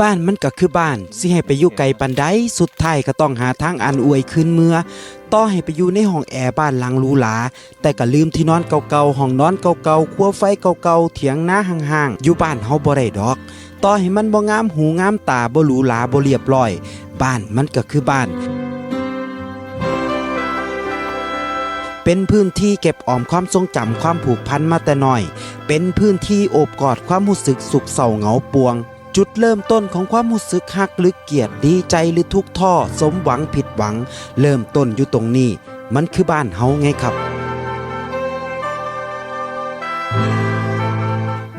บ้านมันก็คือบ้าน สิให้ไปอยู่ไกลปันใดสุดท้ายก็ต้องหาทางอันอวยคืนเมื่อต่อให้ไปอยู่ในห้องแอร์บ้านหลังหรูหราแต่ก็ลืมที่นอนเก่าๆห้องนอนเก่าๆครัวไฟเก่าๆเถียงน้าห่างๆอยู่บ้านเฮาบ่ได้ดอก ต่อให้มันบ่งามหูงามตาบ่หรูหราบ่เรียบร้อย บ้านมันก็คือบ้านเป็นพื้นที่เก็บออมความทรงจำความผูกพันมาแต่น้อย เป็นพื้นที่โอบกอดความรู้สึกสุขเศร้าเหงาปวง จุดเริ่มต้นของความรู้สึกฮักหรือเกลียดดีใจหรือทุกข์ท่อ สมหวังผิดหวัง เริ่มต้นอยู่ตรงนี้ มันคือบ้านเฮาไงครับ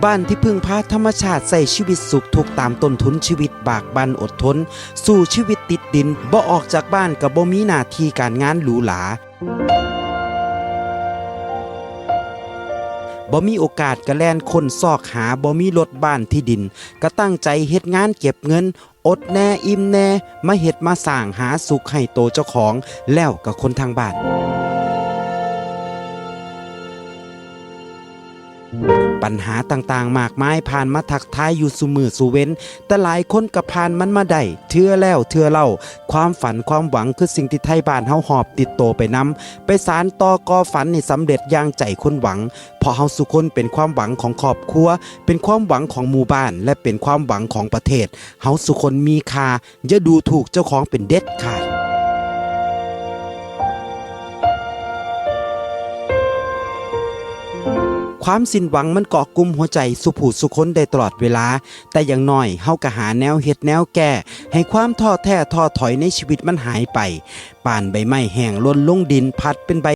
บ้านที่พึ่งพาธรรมชาติใส่ชีวิตสุขทุกตามต้นทุนชีวิตบากบันอดทน สู่ชีวิตติดดินบ่ออกจากบ้านกับบ่มีหน้าที่การงานหรูหรา บ่มีโอกาสกระแลนคนซอกหาบ่มีรถบ้านที่ดิน ก็ตั้งใจเฮ็ดงานเก็บเงิน อดแน่อิ่มแน่มาเฮ็ดมาสร้างหาสุขให้โตเจ้าของแล้วกับคนทางบ้าน ปัญหาต่างๆ มากมายผ่านมาทักทายอยู่สุมือสุเว้น แต่หลายคนก็ผ่านมันมาได้เทื่อแล้วเทื่อเล่า ความฝันความหวังคือสิ่งที่ไทยบ้านเฮาหอบติดโตไปนำไปสารต่อกอฝันให้สำเร็จอย่างใจคนหวังเพราะเฮาสุคนเป็นความหวังของครอบครัว เป็นความหวังของหมู่บ้าน และเป็นความหวังของประเทศเฮาสุคนมีค่าอย่าดูถูกเจ้าของเป็นเด็ดขาด ความสิ้นหวังมันเกาะกลุ่มหัวใจสุผูสุคนได้ตลอดเวลา แต่อย่างน้อยเฮาก็หาแนวเฮ็ดแนวแก้ ให้ความท้อแท้ท้อถอยในชีวิตมันหายไปป่านใบไม้แห้งล้นลงดินพัดเป็นใบ